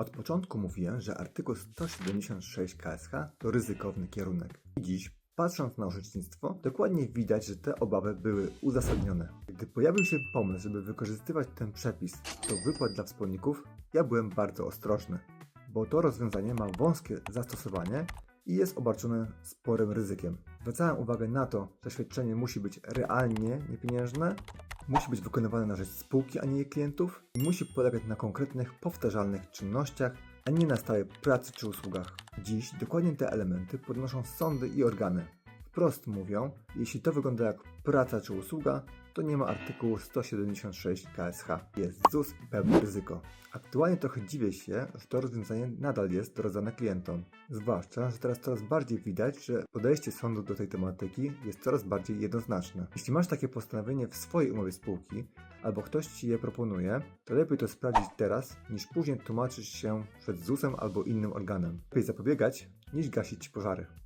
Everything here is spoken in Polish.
Od początku mówiłem, że artykuł 176 KSH to ryzykowny kierunek. I dziś, patrząc na orzecznictwo, dokładnie widać, że te obawy były uzasadnione. Gdy pojawił się pomysł, żeby wykorzystywać ten przepis do wypłat dla wspólników, ja byłem bardzo ostrożny, bo to rozwiązanie ma wąskie zastosowanie i jest obarczone sporym ryzykiem. Zwracałem uwagę na to, że świadczenie musi być realnie niepieniężne, musi być wykonywane na rzecz spółki, a nie jej klientów i musi polegać na konkretnych, powtarzalnych czynnościach, a nie na stałej pracy czy usługach. Dziś dokładnie te elementy podnoszą sądy i organy. Wprost mówią, jeśli to wygląda jak praca czy usługa, to nie ma artykułu 176 KSH. Jest ZUS i pełne ryzyko. Aktualnie trochę dziwię się, że to rozwiązanie nadal jest doradzane klientom. Zwłaszcza, że teraz coraz bardziej widać, że podejście sądu do tej tematyki jest coraz bardziej jednoznaczne. Jeśli masz takie postanowienie w swojej umowie spółki, albo ktoś ci je proponuje, to lepiej to sprawdzić teraz, niż później tłumaczyć się przed ZUS-em albo innym organem. Lepiej zapobiegać, niż gasić pożary.